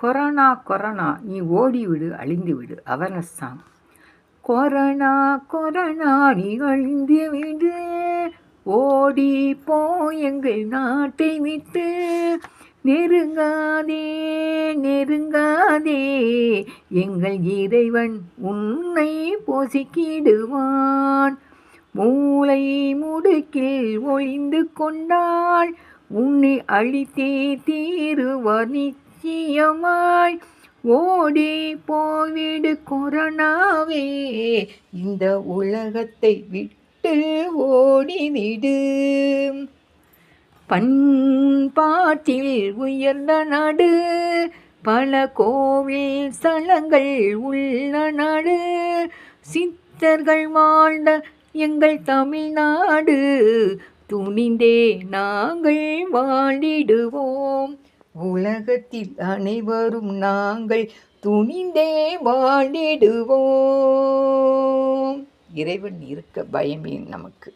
Corona corona நீ ஓடிவிடு அழிந்துவிடு அவேர்னஸ் சாங் கொரோனா கொரோனா நீ அழிந்து விடு. ஓடி போ எங்கள் நாட்டை விட்டு. நெருங்காதே நெருங்காதே எங்கள் இறைவன் உன்னை போசிக்கிடுவான். மூளை முடுக்கில் ஒளிந்து கொண்டாள். உன்னை அழித்தே தீருவார் அவசியமாய் ஓடி போவிடு கொரோனாவே. இந்த உலகத்தை விட்டு ஓடிவிடு. பண்பாட்டில் உயர்ந்த நாடு பல கோவில் ஸ்தலங்கள் உள்ள நாடு சித்தர்கள் வாழ்ந்த எங்கள் தமிழ்நாடு. துணிந்தே நாங்கள் வாழிடுவோம். உலகத்தில் அனைவரும் நாங்கள் துணிந்தே வாழிடுவோம் இறைவன் இருக்க பயமே நமக்கு.